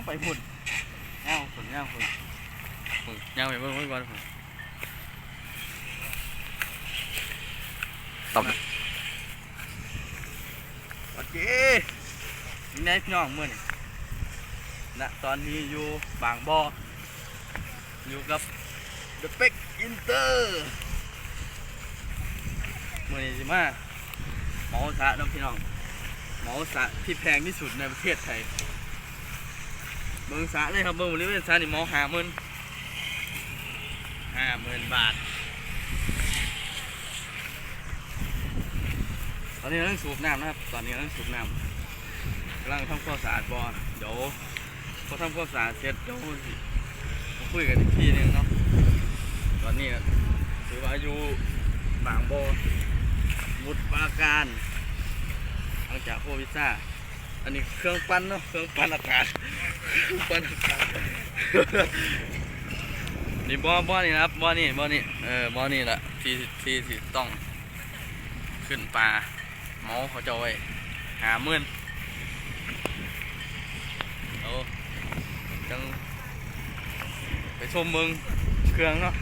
งไปหุ่นเงาฝุ่นเงาฝุ่นฝุ่นเงาไปเบิ่งเบิ่งก่อนฝุ่นตอบโอเคยังไงพี่น้องมื่อนี่ณตอนนี้อยู่บางบ่ออยู่กับ The Peck Inter มื่อนี้สิมาเหมาสระน้องพี่น้องเหมาสระที่แพงที่สุดในประเทศไทย เมืองสระเลยครับเมืองบริเวณสระนี่หมาหาหมื่นห้าหมื่นบาท ตอนนี้กำลังสูบน้ำนะครับ ตอนนี้กำลังสูบน้ำกำลังทำความสะอาดบ่อเดี๋ยวพอทำความสะอาดเสร็จเดี๋ยวมาคุยกันอีกทีนึงเนาะ ตอนนี้ถือว่าอยู่บางบ่อมุดปราการหลังจากโควิดซ่าอันนี้เครื่องปั้นเนาะ เครื่องปั้นอากาศ เครื่องปั้นอากาศนี่บ่อบ่อนี่นะครับบ่อนี่บ่อนี่เออบ่อนี่แหละที่ที่ที่ต้อง ขึ้นปลาเมาเขาจะเอาไว้หาเมื่นเอาจังไปชมเมืองเครื่องเนาะ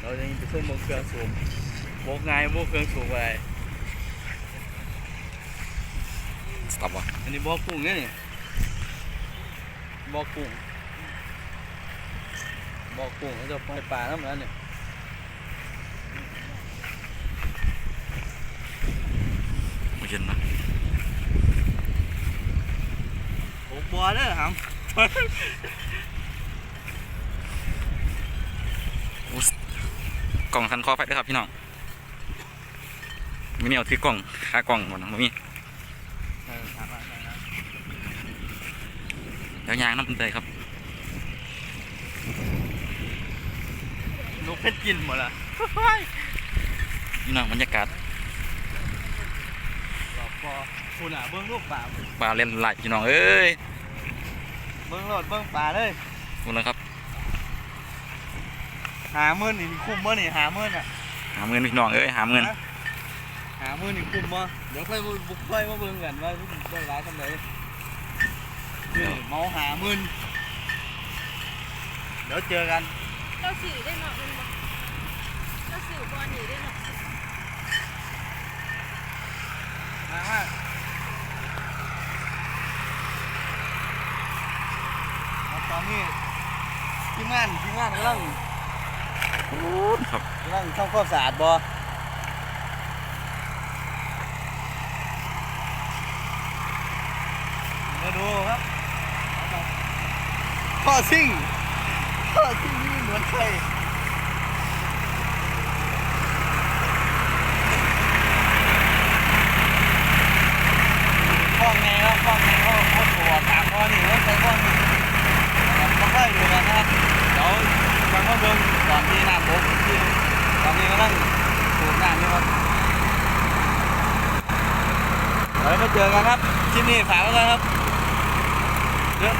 เราจะไปชมเมืองเครื่องสูบโบกไงายโบกเครื่องสูบอะไรสต็อปวะอันนี้บอกกุ้งเนี่ยนี่ บอกกุ้งบอกกุ้งเขาจะปล่อยปลาแล้วเหมือนกันเนี่ยไม่เห็นนะโอ้บัวเด้อครับกล่องทันคอไฟด้วยครับพี่น้องมีเนี่ยถือกล่องขากล่องหมดนะบ่มี เออถามว่าใช่นะเดี๋ยวยางน้ำมันเลยครับนกเพชรกินหมดละพี่น้องบรรยากาศหลอกพอคุณอะเบิ้งลูกป่าปลาเล่นไหลพี่น้องเอ้ยเบิ้งรถเบิ้งป่าเลยดูนะครับ หาเมื่อนี่คุ้มเมื่อนี่หาเมื่อน่ะหาเงินพี่น้องเอ้ยหาเงิน หาเมื่อนี่คุ้มบ่เดี๋ยวค่อยมาบุกค่อยมาเบิ้งกันว่าได้ร้ายทำไร นี่เมาหามื่นเดี๋ยวเจอกันเราสื่อได้เนาะมันบอกเราสื่อบอลหนีได้เนาะมามาเอาตอนนี้ทีมงานทีมงานกำลังครับกำลังทำความสะอาดบ่มาดูครับ พ่อซิ่งพ่อซิ่งนี่เหมือนใครฟ้องไงครับฟ้องไงเขาเขาตัวถามพ่อนี่ว่าใครฟ้องนี่นะครับต้องไล่ดูนนะครับเดี๋ยวฟังว่าเบิ่งตอนที่น้ำบกที่ตอนนี้กำลังสูบน้ำอยู่ครับเดี๋ยวมาเจอกันครับที่นี่ฝากไว้กันครับ เดื